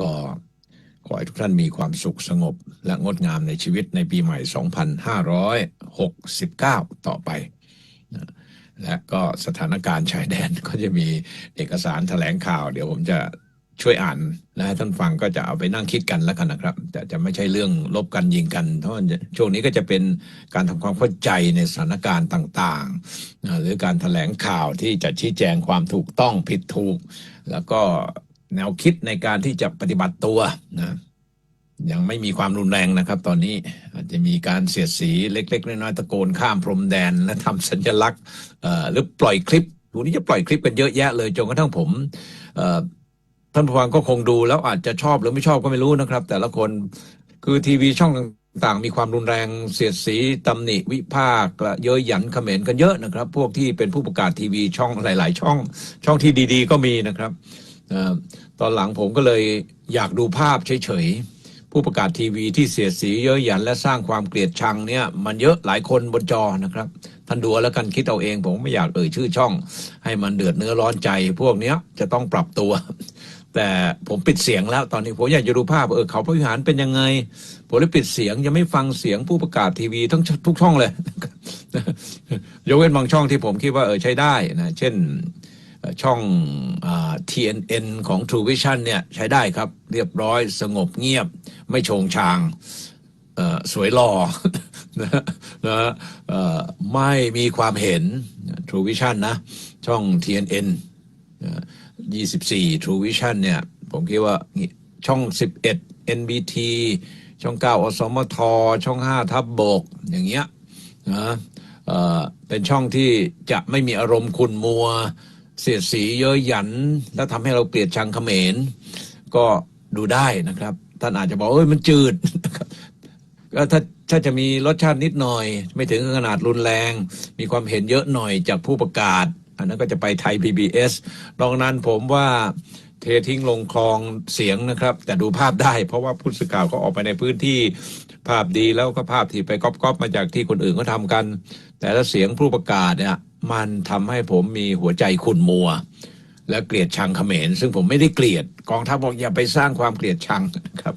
ก็ขอให้ทุกท่านมีความสุขสงบ และงดงามในชีวิตในปีใหม่ 2569 ต่อไป และก็สถานการณ์ชายแดนก็จะมีเอกสารแถลงข่าว เดี๋ยวผมจะช่วยอ่านและให้ท่านฟังก็จะเอาไปนั่งคิดกันแล้วกันนะครับ แต่จะไม่ใช่เรื่องลบกันยิงกันเพราะว่าช่วงนี้ก็จะเป็นการทำความเข้าใจในสถานการณ์ต่างๆ หรือการแถลงข่าวที่จะชี้แจงความถูกต้องผิดถูก แล้วก็ แนวคิดในการที่จะปฏิบัติตัวนะยังไม่มีความรุนแรงนะครับ ตอนนี้อาจจะมีการเสียดสีเล็ก ๆ น้อยๆตะโกนข้ามพรมแดนและทำสัญลักษณ์หรือปล่อยคลิปดูนี้จะปล่อยคลิปกันเยอะแยะเลยจนกระทั่งผมท่านผู้ฟังก็คงดูแล้วอาจจะชอบหรือไม่ชอบก็ไม่รู้นะครับ แต่ละคนคือทีวีช่องต่างๆมีความรุนแรงเสียดสีตำหนิวิพากษ์เย้ยหยันเขมรกันเยอะนะครับ พวกที่เป็นผู้ประกาศทีวีช่องหลาย ๆ ช่องช่องที่ดี ๆ ก็มีนะครับ ตอนหลังผมก็เลยอยากดูภาพเฉยๆ ผู้ประกาศทีวีที่เสียดสีเยอะหยันและสร้างความเกลียดชังเนี่ยมันเยอะหลายคนบนจอนะครับ ท่านดูแล้วกันคิดเอาเอง ผมไม่อยากเอ่ยชื่อช่อง ให้มันเดือดเนื้อร้อนใจ พวกเนี้ยจะต้องปรับตัว แต่ผมปิดเสียงแล้วตอนนี้ผมอยากจะดูภาพเออเขาพระวิหารเป็นยังไง ผมเลยปิดเสียงยังไม่ฟังเสียงผู้ประกาศทีวีทั้งทุกช่องเลยยกเว้นบางช่องที่ผมคิดว่าเออใช้ได้นะเช่น ช่องอ TNN ของ True Vision เนี่ยใช้ได้ครับ เรียบร้อยสงบเงียบ ไม่โชงชางสวยหล่อนะนะไม่มีความเห็น True Vision นะ ช่อง TNN เอ่อ24 True Vision เนี่ย ผมคิดว่าช่อง 11 NBT ช่อง 9 อสมท ช่อง 5 ทับบก อย่างเงี้ยนะเเป็นช่องที่จะไม่มีอารมณ์ขุ่นมัว เสียดสีเย้ยหยัน แล้วทำให้เราเกลียดชังเขมร ก็ดูได้นะครับ ท่านอาจจะบอกเอ้ยมันจืดก็ถ้าถ้าจะมีรสชาตินิดหน่อย ไม่ถึงขนาดรุนแรง มีความเห็นเยอะหน่อยจากผู้ประกาศ อันนั้นก็จะไปไทย PBS นอกนั้นผมว่าเททิ้งลงคลองเสียงนะครับ แต่ดูภาพได้เพราะว่าผู้สื่อข่าวก็ออกไปในพื้นที่ภาพดีแล้วก็ภาพที่ไปก๊อปๆมาจากที่คนอื่นเขาทำกัน แต่ละเสียงผู้ประกาศเนี่ย มันทำให้ผมมีหัวใจขุ่นมัว และเกลียดชังเขมร ซึ่งผมไม่ได้เกลียดกองทัพบอกอย่าไปสร้างความเกลียดชังครับ